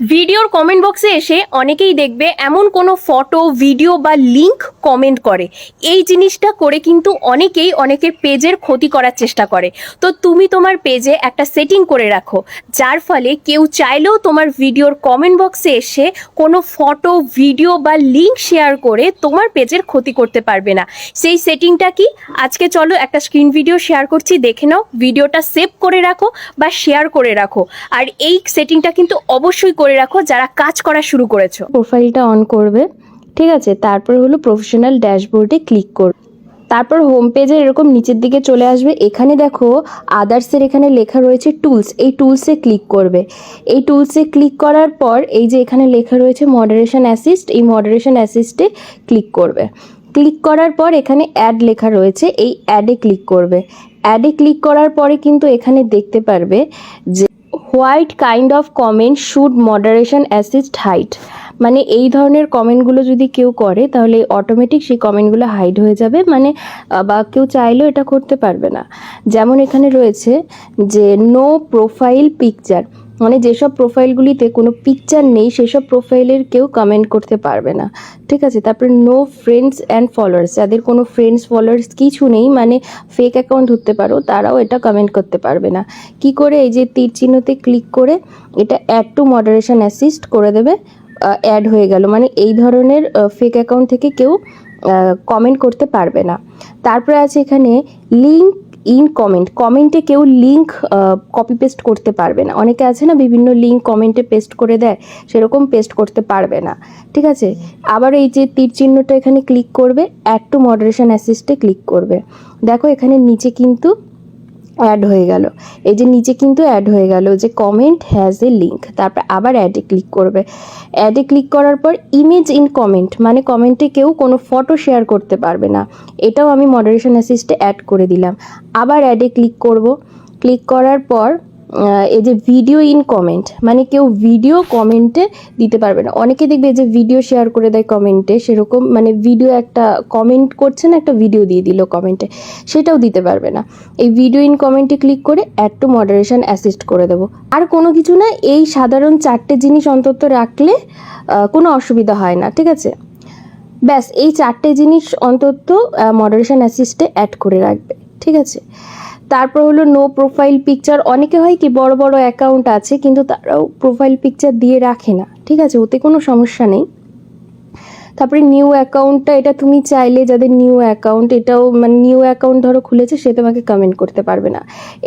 ভিডিওর কমেন্ট বক্সে এসে অনেকেই দেখবে এমন কোনো ফটো ভিডিও বা লিংক কমেন্ট করে। এই জিনিসটা করে কিন্তু অনেকেই অনেকের পেজের ক্ষতি করার চেষ্টা করে। তো তুমি তোমার পেজে একটা সেটিং করে রাখো, যার ফলে কেউ চাইলেও তোমার ভিডিওর কমেন্ট বক্সে এসে কোনো ফটো ভিডিও বা লিংক শেয়ার করে তোমার পেজের ক্ষতি করতে পারবে না। সেই সেটিংটা কি? আজকে চলো একটা স্ক্রিন ভিডিও শেয়ার করছি, দেখে নাও। ভিডিওটা সেভ করে রাখো বা শেয়ার করে রাখো। আর এই সেটিংটা কিন্তু অবশ্যই করে রাখো, যারা কাজ করা শুরু করেছ। প্রোফাইলটা অন করবে, ঠিক আছে? তারপর হলো প্রফেশনাল ড্যাশবোর্ডে ক্লিক করবে। তারপর হোম পেজে এরকম নিচের দিকে চলে আসবে। এখানে দেখো আদার্সের এখানে লেখা রয়েছে টুলস এই টুলসে ক্লিক করবে। এই টুলসে ক্লিক করার পর, এই যে এখানে লেখা রয়েছে মডারেশন অ্যাসিস্ট এই মডারেশন অ্যাসিস্টে ক্লিক করবে। ক্লিক করার পর এখানে অ্যাড লেখা রয়েছে, এই অ্যাডে ক্লিক করবে। অ্যাডে ক্লিক করার পরে কিন্তু এখানে দেখতে পারবে যে what kind of comment should moderation assist hide. মানে এই ধরনের কমেন্টগুলো যদি কেউ করে, তাহলে অটোমেটিক সেই কমেন্টগুলো হাইড হয়ে যাবে। মানে বা কেউ চাইলেও এটা করতে পারবে না। যেমন এখানে রয়েছে যে নো প্রোফাইল পিকচার মানে যেসব প্রোফাইলগুলিতে কোনো পিকচার নেই, সেসব প্রোফাইলের কেউ কমেন্ট করতে পারবে না। ঠিক আছে? তারপরে নো ফ্রেন্ডস অ্যান্ড ফলোয়ার্স যাদের কোনো ফ্রেন্ডস ফলোয়ার্স কিছু নেই মানে ফেক অ্যাকাউন্ট ধরতে পারো, তারাও এটা কমেন্ট করতে পারবে না। কি করে? এই যে তীর চিহ্নতে ক্লিক করে, এটা অ্যাড টু মডারেশন অ্যাসিস্ট করে দেবে অ্যাড হয়ে গেল। মানে এই ধরনের ফেক অ্যাকাউন্ট থেকে কেউ কমেন্ট করতে পারবে না। তারপরে আছে এখানে লিঙ্ক ইন কমেন্ট। কমেন্টে কেউ লিঙ্ক কপি পেস্ট করতে পারবে না। অনেকে আছে না, বিভিন্ন লিঙ্ক কমেন্টে পেস্ট করে দেয়, সেরকম পেস্ট করতে পারবে না। ঠিক আছে? আবার এই যে তীর চিহ্নটা এখানে ক্লিক করবে অ্যাড টু মডারেশন অ্যাসিস্টে ক্লিক করবে। দেখো এখানে নিচে কিন্তু অ্যাড হয়ে গেল। এই যে নিচে কিন্তু অ্যাড হয়ে গেল যে কমেন্ট হ্যাজ এ লিঙ্ক তারপর আবার অ্যাডে ক্লিক করবে। অ্যাডে ক্লিক করার পর ইমেজ ইন কমেন্ট মানে কমেন্টে কেউ কোনো ফটো শেয়ার করতে পারবে না। এটাও আমি মডারেশন অ্যাসিস্টে অ্যাড করে দিলাম। আবার অ্যাডে ক্লিক করব। ক্লিক করার পর এই যে ভিডিও ইন কমেন্ট মানে কেউ ভিডিও কমেন্টে দিতে পারবে না। অনেকে দেখবে যে ভিডিও শেয়ার করে দেয় কমেন্টে সেরকম মানে ভিডিও একটা কমেন্ট করছে না, একটা ভিডিও দিয়ে দিল কমেন্টে সেটাও দিতে পারবে না। এই ভিডিও ইন কমেন্টে ক্লিক করে অ্যাড টু মডারেশন অ্যাসিস্ট করে দেবো। আর কোনো কিছু না, এই সাধারণ চারটে জিনিস অন্তত রাখলে কোনো অসুবিধা হয় না, ঠিক আছে? ব্যাস, এই চারটে জিনিস অন্তত মডারেশন অ্যাসিস্টে অ্যাড করে রাখবে, ঠিক আছে? তারপর হলো নো প্রোফাইল পিকচার অনেকে হয় কি, বড় বড় অ্যাকাউন্ট আছে, কিন্তু তারাও প্রোফাইল পিকচার দিয়ে রাখে না। ঠিক আছে, ওতে কোনো সমস্যা নেই। তারপরে নিউ অ্যাকাউন্টটা এটা তুমি চাইলে যাদের নিউ অ্যাকাউন্ট এটাও মানে নিউ অ্যাকাউন্ট ধরো খুলেছে, সে তোমাকে কমেন্ট করতে পারবে না।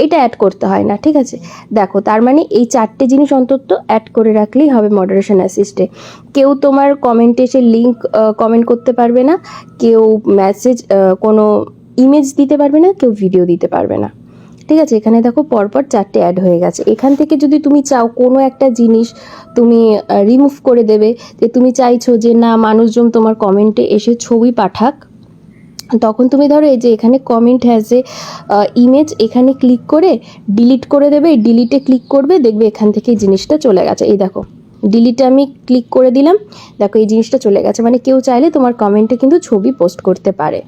এটা অ্যাড করতে হয় না, ঠিক আছে? দেখো, তার মানে এই চারটে জিনিস অন্তত অ্যাড করে রাখলেই হবে মডারেশন অ্যাসিস্টে কেউ তোমার কমেন্টে এসে লিঙ্ক কমেন্ট করতে পারবে না। কেউ মেসেজ কোনো ইমেজ দিতে পারবে না, কেউ ভিডিও দিতে পারবে না। ঠিক আছে, এখানে দেখো পরপর চারটে অ্যাড হয়ে গেছে। এখান থেকে যদি তুমি চাও কোনো একটা জিনিস তুমি রিমুভ করে দেবে, যে তুমি চাইছো যে না, মানুষজন তোমার কমেন্টে এসে ছবি পাঠাক, তখন তুমি ধরো এই যে এখানে কমেন্ট হ্যাজ এ ইমেজ এখানে ক্লিক করে ডিলিট করে দেবে ডিলিটে ক্লিক করবে, দেখবে এখান থেকে এই জিনিসটা চলে গেছে। এই দেখো ডিলিটে আমি ক্লিক করে দিলাম, দেখো এই জিনিসটা চলে গেছে। মানে কেউ চাইলে তোমার কমেন্টে কিন্তু ছবি পোস্ট করতে পারে।